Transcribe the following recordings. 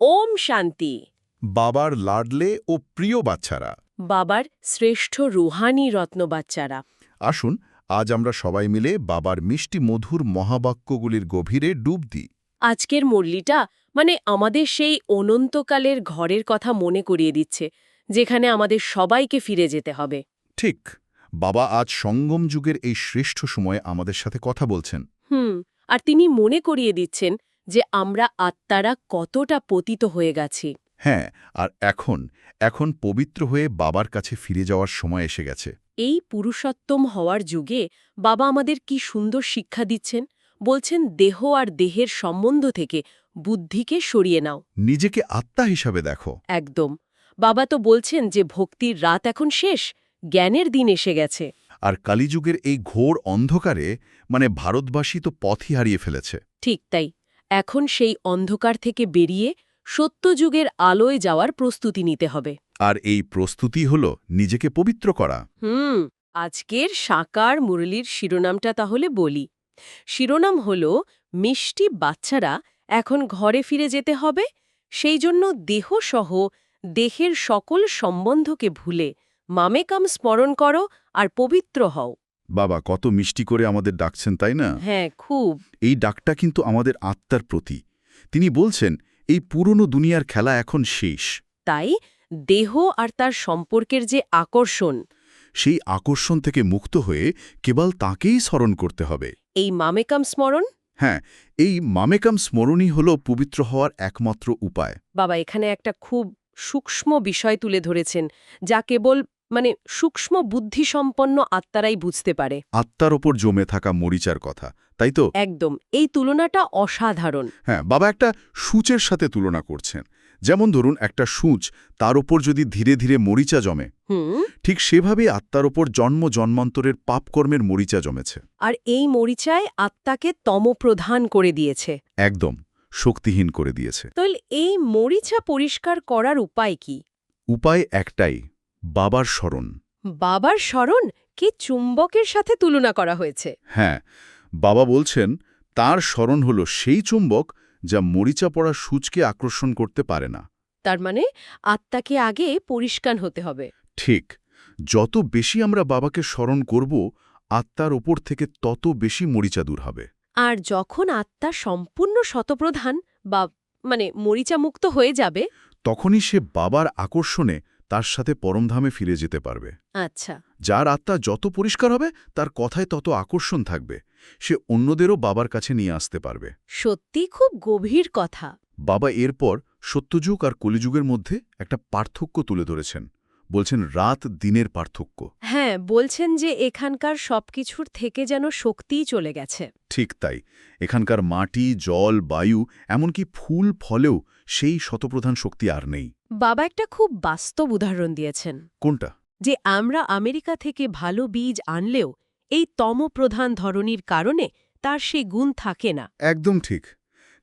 ওম শান্তি। বাবার লাডলে ও প্রিয় বাচ্চারা। বাবার শ্রেষ্ঠ রুহানি রত্ন বাচ্চারা। আসুন আজ আমরা সবাই মিলে বাবার মিষ্টি মধুর মহাবাক্যগুলির গভীরে ডুব দিই। আজকের মুরলিটা মানে আমাদের সেই অনন্তকালের ঘরের কথা মনে করিয়ে দিচ্ছে যেখানে আমাদের সবাইকে ফিরে যেতে হবে। ঠিক বাবা আজ সঙ্গম যুগের এই শ্রেষ্ঠ সময়ে আমাদের সাথে কথা বলছেন। হুম আর তিনি মনে করিয়ে দিচ্ছেন যে আমরা আত্মারা কতটা পতিত হয়ে গেছি। হ্যাঁ আর এখন এখন পবিত্র হয়ে বাবার কাছে ফিরে যাওয়ার সময় এসে গেছে। এই পুরুষোত্তম হওয়ার যুগে বাবা আমাদের কি সুন্দর শিক্ষা দিচ্ছেন? বলছেন দেহ আর দেহের সম্বন্ধ থেকে বুদ্ধিকে সরিয়ে নাও। নিজেকে আত্মা হিসাবে দেখো। একদম। বাবা তো বলছেন যে ভক্তির রাত এখন শেষ জ্ঞানের দিন এসে গেছে। আর কালীযুগের এই ঘোর অন্ধকারে মানে ভারতবাসী তো পথই হারিয়ে ফেলেছে। ঠিক তাই। এখন সেই অন্ধকার থেকে বেরিয়ে সত্যযুগের আলোয় যাওয়ার প্রস্তুতি নিতে হবে। আর এই প্রস্তুতি হল নিজেকে পবিত্র করা। হুম আজকের সাকার মুরলির শিরোনামটা তাহলে বলি। শিরোনাম হল মিষ্টি বাচ্চারা এখন ঘরে ফিরে যেতে হবে সেই জন্য দেহসহ দেহের সকল সম্বন্ধকে ভুলে মামেকাম স্মরণ করো আর পবিত্র হও। বাবা কত মিষ্টি করে আমাদের ডাকছেন তাই না? হ্যাঁ খুব। এই ডাকটা কিন্তু আমাদের আত্মার প্রতি। তিনি বলছেন এই পুরনো দুনিয়ার খেলা এখন শেষ। তাই? দেহ আর তার সম্পর্কের যে আকর্ষণ। সেই আকর্ষণ থেকে মুক্ত হয়ে কেবল তাকেই স্মরণ করতে হবে। এই মামেকাম স্মরণ? হ্যাঁ এই মামেকাম স্মরণই হল পবিত্র হওয়ার একমাত্র উপায়। বাবা এখানে একটা খুব সূক্ষ্ম বিষয় তুলে ধরেছেন যা কেবল মানে সূক্ষ্ম বুদ্ধিসম্পন্ন আত্মারাই বুঝতে পারে। আত্মার ওপর জমে থাকা মরিচার কথা তাই তো? একদম। এই তুলনাটা অসাধারণ। হ্যাঁ বাবা একটা সূচের সাথে তুলনা করছেন। যেমন ধরুন একটা সূচ তার ওপর যদি ধীরে ধীরে মরিচা জমে ঠিক সেভাবেই আত্মার ওপর জন্ম জন্মান্তরের পাপকর্মের মরিচা জমেছে। আর এই মরিচায় আত্মাকে তমপ্রধান করে দিয়েছে। একদম শক্তিহীন করে দিয়েছে। তাহলে এই মরিচা পরিষ্কার করার উপায় কি? উপায় একটাই বাবার স্মরণ। বাবার স্মরণ? কি চুম্বকের সাথে তুলনা করা হয়েছে? হ্যাঁ বাবা বলছেন তার স্মরণ হল সেই চুম্বক যা মরিচা পড়া সূচকে আকর্ষণ করতে পারে না। তার মানে আত্মাকে আগে পরিষ্কার হতে হবে। ঠিক যত বেশি আমরা বাবাকে স্মরণ করব আত্মার ওপর থেকে তত বেশি মরিচা দূর হবে। আর যখন আত্মা সম্পূর্ণ শতপ্রধান বা মানে মরিচামুক্ত হয়ে যাবে তখনই সে বাবার আকর্ষণে তার সাথে পরমধামে ফিরে যেতে পারবে। আচ্ছা। যার আত্মা যত পরিষ্কার হবে তার কথায় তত আকর্ষণ থাকবে। সে অন্যদেরও বাবার কাছে নিয়ে আসতে পারবে। সত্যি খুব গভীর কথা। বাবা এরপর সত্যযুগ আর কলিযুগের মধ্যে একটা পার্থক্য তুলে ধরেছেন। বলছেন রাত দিনের পার্থক্য। হ্যাঁ বলছেন যে এখানকার সবকিছুর থেকে যেন শক্তিই চলে গেছে। ঠিক তাই। এখানকার মাটি জল বায়ু এমনকি ফুল ফলেও সেই শতপ্রধান শক্তি আর নেই। বাবা একটা খুব বাস্তব উদাহরণ দিয়েছেন। কোনটা? যে আমরা আমেরিকা থেকে ভালো বীজ আনলেও এই তমপ্রধান ধরনীর কারণে তার সে গুণ থাকে না। একদম ঠিক।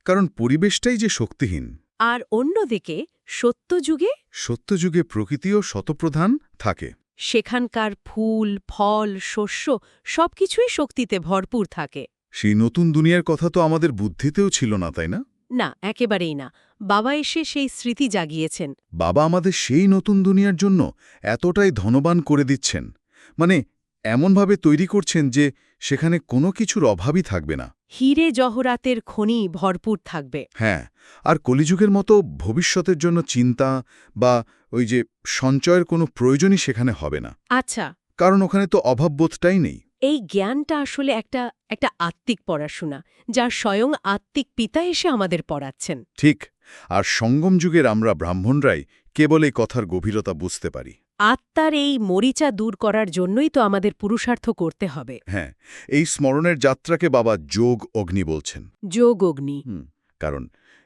কারণ পরিবেশটাই যে শক্তিহীন আর অন্যদিকে সত্যযুগে সত্যযুগে প্রকৃতিও শতপ্রধান থাকে। সেখানকার ফুল ফল শস্য সবকিছুই শক্তিতে ভরপুর থাকে। সেই নতুন দুনিয়ার কথা তো আমাদের বুদ্ধিতেও ছিল না তাই না? না একেবারেই না। বাবা এসে সেই স্মৃতি জাগিয়েছেন। বাবা আমাদের সেই নতুন দুনিয়ার জন্য এতটাই ধনবান করে দিচ্ছেন। মানে এমনভাবে তৈরি করছেন যে সেখানে কোনো কিছুর অভাবই থাকবে না। হিরে জহরাতের খনি ভরপুর থাকবে। হ্যাঁ আর কলিযুগের মতো ভবিষ্যতের জন্য চিন্তা বা ওই যে সঞ্চয়ের কোনো প্রয়োজনই সেখানে হবে না। আচ্ছা। কারণ ওখানে তো অভাববোধটাই নেই। এই জ্ঞানটা আসলে একটা একটা আত্মিক পড়াশোনা যা স্বয়ং আত্মিক পিতা এসে আমাদের পড়াচ্ছেন। ঠিক আর সঙ্গম যুগের আমরা ব্রাহ্মণরাই কেবল এই কথার গভীরতা বুঝতে পারি। আত্মার এই মরিচা দূর করার জন্যই তো আমাদের পুরুষার্থ করতে হবে। হ্যাঁ এই স্মরণের যাত্রাকে বাবা যোগ অগ্নি বলছেন। যোগ অগ্নি। কারণ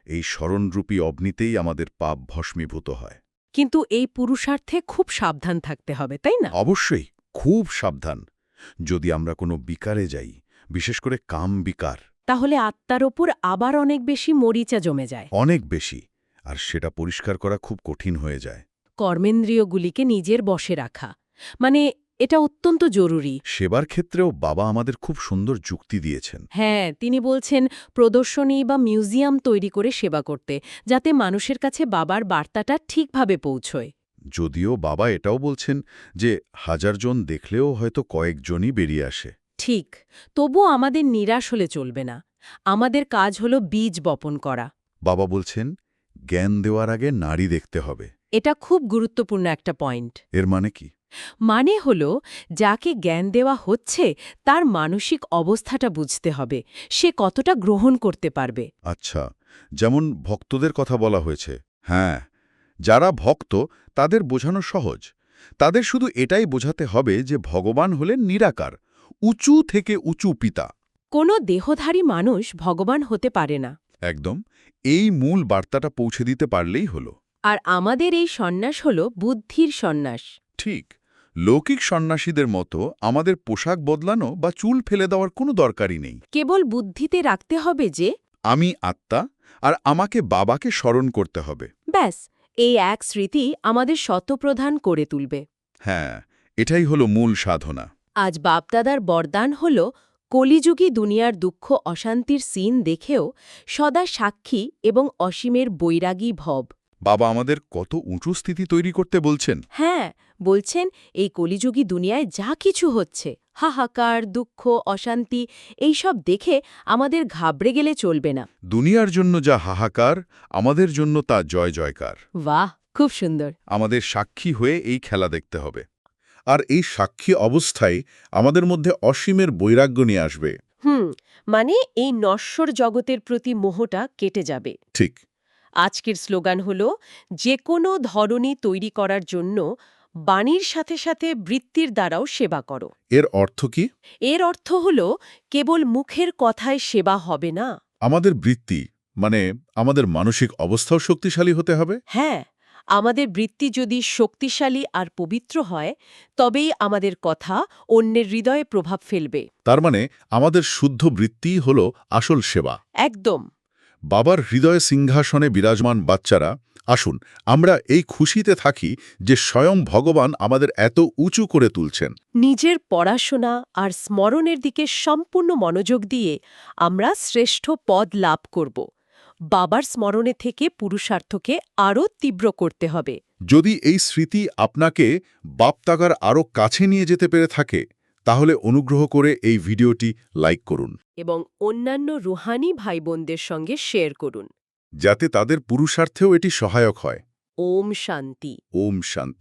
এই স্মরণরূপী অগ্নিতেই আমাদের পাপ ভস্মীভূত হয়। কিন্তু এই পুরুষার্থে খুব সাবধান থাকতে হবে তাই না? অবশ্যই খুব সাবধান। যদি আমরা কোনো বিকারে যাই বিশেষ করে কাম বিকার। তাহলে আত্মার ওপর আবার অনেক বেশি মরিচা জমে যায়। অনেক বেশি আর সেটা পরিষ্কার করা খুব কঠিন হয়ে যায়। কর্মেন্দ্রিয়গুলিকে নিজের বশে রাখা। মানে এটা অত্যন্ত জরুরি। সেবার ক্ষেত্রেও বাবা আমাদের খুব সুন্দর যুক্তি দিয়েছেন। হ্যাঁ তিনি বলছেন প্রদর্শনী বা মিউজিয়াম তৈরি করে সেবা করতে যাতে মানুষের কাছে বাবার বার্তাটা ঠিকভাবে পৌঁছয়। যদিও বাবা এটাও বলছেন যে হাজারজন দেখলেও হয়তো কয়েকজনই বেরিয়ে আসে। ঠিক তবুও আমাদের নিরাশ হলে চলবে না। আমাদের কাজ হলো বীজ বপন করা। বাবা বলছেন জ্ঞান দেওয়ার আগে নারী দেখতে হবে। এটা খুব গুরুত্বপূর্ণ একটা পয়েন্ট। এর মানে কি? মানে হল যাকে জ্ঞান দেওয়া হচ্ছে তার মানসিক অবস্থাটা বুঝতে হবে সে কতটা গ্রহণ করতে পারবে। আচ্ছা যেমন ভক্তদের কথা বলা হয়েছে হ্যাঁ যারা ভক্ত তাদের বোঝানো সহজ। তাদের শুধু এটাই বোঝাতে হবে যে ভগবান হলেন নিরাকার উঁচু থেকে উঁচু পিতা। কোনো দেহধারী মানুষ ভগবান হতে পারে না। একদম এই মূল বার্তাটা পৌঁছে দিতে পারলেই হলো। আর আমাদের এই সন্ন্যাস হল বুদ্ধির সন্ন্যাস। ঠিক লৌকিক সন্ন্যাসীদের মতো আমাদের পোশাক বদলানো বা চুল ফেলে দেওয়ার কোনো দরকারই নেই। কেবল বুদ্ধিতে রাখতে হবে যে আমি আত্মা আর আমাকে বাবাকে স্মরণ করতে হবে। ব্যাস এই এক স্মৃতি আমাদের শতপ্রধান করে তুলবে। হ্যাঁ এটাই হলো মূল সাধনা। আজ বাপদাদার বরদান হল কলিযুগী দুনিয়ার দুঃখ অশান্তির সিন দেখেও সদা সাক্ষী এবং অসীমের বৈরাগী ভব। বাবা আমাদের কত উঁচু স্থিতি তৈরি করতে বলছেন। হ্যাঁ বলছেন এই কলিযুগী দুনিয়ায় যা কিছু হচ্ছে হাহাকার দুঃখ অশান্তি এইসব দেখে আমাদের ঘাবড়ে গেলে চলবে না। দুনিয়ার জন্য যা হাহাকার আমাদের জন্য তা জয় জয়কার। বাহ খুব সুন্দর। আমাদের সাক্ষী হয়ে এই খেলা দেখতে হবে। আর এই সাক্ষী অবস্থায় আমাদের মধ্যে অসীমের বৈরাগ্য নিয়ে আসবে। হুম মানে এই নশ্বর জগতের প্রতি মোহটা কেটে যাবে। ঠিক। আজকের স্লোগান হল যে কোনো ধরনী তৈরি করার জন্য বাণীর সাথে সাথে বৃত্তির দ্বারাও সেবা করো। এর অর্থ কি? এর অর্থ হল কেবল মুখের কথায় সেবা হবে না। আমাদের বৃত্তি মানে আমাদের মানসিক অবস্থাও শক্তিশালী হতে হবে? হ্যাঁ আমাদের বৃত্তি যদি শক্তিশালী আর পবিত্র হয় তবেই আমাদের কথা অন্যের হৃদয়ে প্রভাব ফেলবে। তার মানে আমাদের শুদ্ধ বৃত্তিই হল আসল সেবা। একদম। বাবার হৃদয় সিংহাসনে বিরাজমান বাচ্চারা আসুন আমরা এই খুশিতে থাকি যে স্বয়ং ভগবান আমাদের এত উঁচু করে তুলছেন। নিজের পড়াশোনা আর স্মরণের দিকে সম্পূর্ণ মনোযোগ দিয়ে আমরা শ্রেষ্ঠ পদ লাভ করব। বাবার স্মরণে থেকে পুরুষার্থকে আরও তীব্র করতে হবে। যদি এই স্মৃতি আপনাকে বাপতাগার আরও কাছে নিয়ে যেতে পেরে থাকে তাহলে অনুগ্রহ করে এই ভিডিওটি লাইক করুন। এবং অন্যান্য রুহানি ভাই বোনদের সঙ্গে শেয়ার করুন। যাতে তাদের পুরুষার্থেও এটি সহায়ক হয়। ওম শান্তি। ওম শান্তি।